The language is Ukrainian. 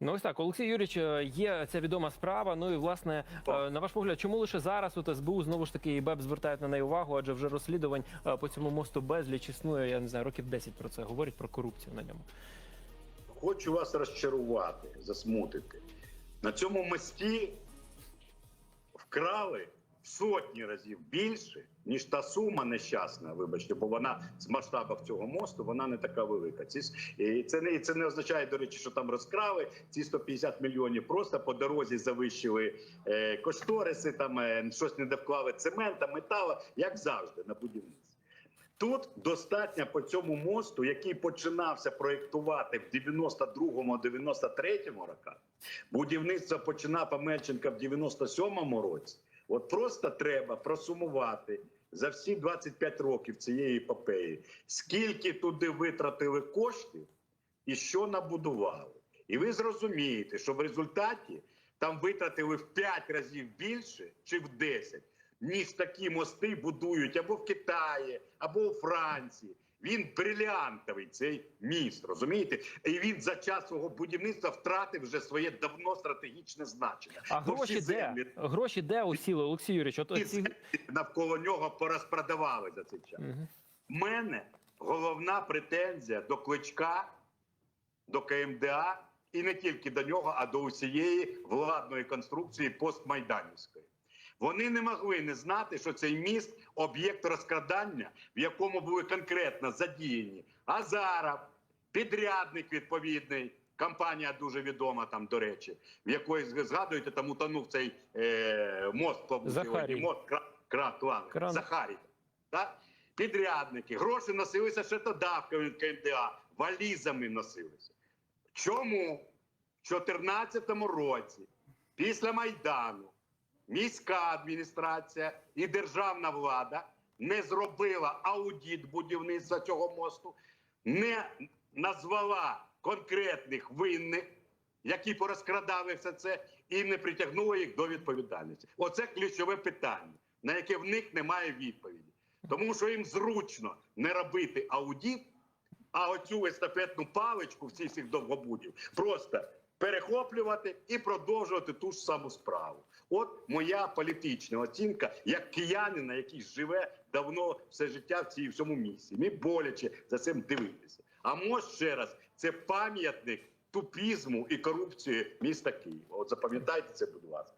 Ну ось так, Олексій Юрійович, е, є ця відома справа. Ну і власне, так. на ваш погляд, чому лише зараз от СБУ знову ж таки і БЕП звертають на неї увагу, адже вже розслідувань е, по цьому мосту безліч існує, я не знаю, років 10 про це говорять про корупцію на ньому. Хочу вас розчарувати, засмутити. На цьому мості вкрали сотні разів більше, ніж та сума нещасна, вибачте, бо вона з масштабів цього мосту вона не така велика. Ці, і це не і це не означає, до речі, що там розкрали ці 150 мільйонів. Просто по дорозі завищили е, кошториси, там е, щось не довклали цемента, метала, як завжди, на будівництві. Тут достатньо по цьому мосту, який починався проєктувати в 92-93 роках. Будівництво починав Амельченка в 97-му році. От просто треба просумувати за всі 25 років цієї епопеї, скільки туди витратили коштів і що набудували. І ви зрозумієте, що в результаті там витратили в 5 разів більше чи в 10, ніж такі мости будують або в Китаї, або у Франції. Він брилянтовий цей міст, розумієте? І він за час свого будівництва втратив вже своє давно стратегічне значення. А Бо гроші де? землі Гроші де усіли, Олексій Юрійович? От і ці... навколо нього порозпродавали за цей час. Мгм. У мене головна претензія до кличка, до КМДА, і не тільки до нього, а до усієї владної конструкції постмайданівської. Вони не могли не знати, що цей міст об'єкт розкрадання, в якому були конкретно задіяні Азаров, підрядник відповідний. Компанія дуже відома там, до речі, в якої згадуєте, там утонув цей е, мост по мост кра, кра, клан, Кран. Захарій. Так? Підрядники, гроші носилися ще то давками від КМДА, валізами носилися. Чому в 2014 році, після Майдану, міська адміністрація і державна влада не зробила аудит будівництва цього мосту, не назвала конкретних винних, які порозкрадали все це, і не притягнула їх до відповідальності. Оце ключове питання, на яке в них немає відповіді. Тому що їм зручно не робити аудит, а оцю естафетну паличку всіх цих довгобудів просто перехоплювати і продовжувати ту ж саму справу. От моя політична оцінка як киянина, який живе давно все життя в цій всьому місці. Мені боляче за цим дивитися. А може ще раз це пам'ятник тупізму і корупції міста Києва. От запам'ятайте це, будь ласка.